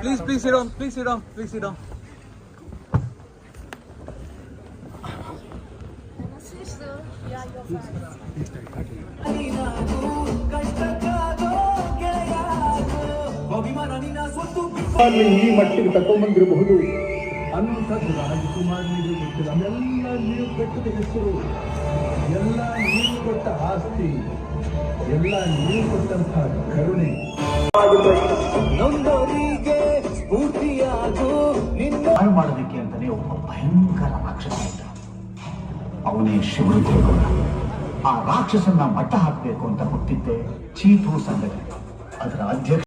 Please please ಇಡೋನ್ please ಇಡೋನ್ please ಇಡೋನ್ ಅಲ್ಲಿ ಈ ಮಟ್ಟಿಗೆ ತಗೊಂಡ್ಬಂದಿರಬಹುದು ಅನ್ನುವಂಥದ್ದು ರಾಜಕುಮಾರ್ ಗೊತ್ತಿಲ್ಲ. ಎಲ್ಲ ನೀವು ಕಟ್ಟಿದ ಹೆಸರು. ಎಲ್ಲ ನೀವು ಕೊಟ್ಟ ಆಸ್ತಿ ಎಲ್ಲ ನೀವು ಕೊಟ್ಟಂತಹ ಕರುಣೆ. ಹಾಳು ಮಾಡೋದಕ್ಕೆ ಅಂತಾನೆ ಒಬ್ಬ ಭಯಂಕರ ರಾಕ್ಷಸ ಇದ್ದ. ಅವನೇ ಶಿವರುದ್ರಗೌಡ ಆ ರಾಕ್ಷಸನ್ನ ಮಟ್ಟ ಹಾಕಬೇಕು ಅಂತ ಹುಟ್ಟಿದ್ದೆ ಚೀಟು ಸಂಗತಿ ಅದರ ಅಧ್ಯಕ್ಷ